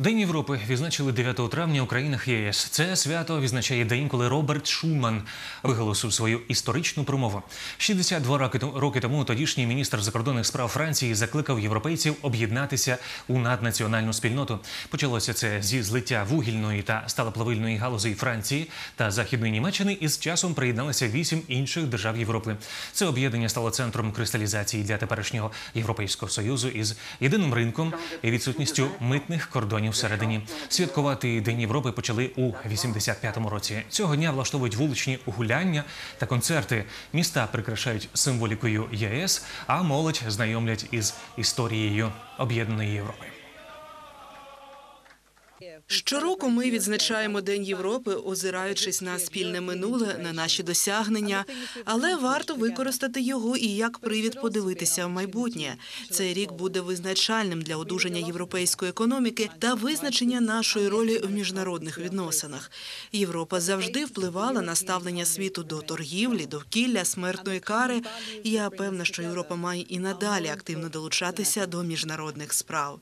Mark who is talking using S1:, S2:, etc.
S1: День Європи відзначили 9 травня у країнах ЄС. Це свято відзначає день, коли Роберт Шуман виголосив свою історичну промову. 62 роки то- роки тому тодішній міністр закордонних справ Франції закликав європейців об'єднатися у наднаціональну спільноту. Почалося це зі злиття вугільної та сталоплавильної галузей Франції та Західної Німеччини. І з часом приєдналися вісім інших держав Європи. Це об'єднання стало центром кристалізації для теперішнього Європейського союзу із єдиним ринком і відсутністю митних кордонів всередині. Святкувати День Європи почали у 85-му році. Цього дня влаштовують вуличні гуляння та концерти. Міста прикрашають символікою ЄС, а молодь знайомлять із історією об'єднаної Європи.
S2: Щороку ми відзначаємо День Європи, озираючись на спільне минуле, на наші досягнення. Але варто використати його і як привід подивитися в майбутнє. Цей рік буде визначальним для одужання європейської економіки та визначення нашої ролі в міжнародних відносинах. Європа завжди впливала на ставлення світу до торгівлі, довкілля, смертної кари. Я певна, що Європа має і надалі активно долучатися до міжнародних справ.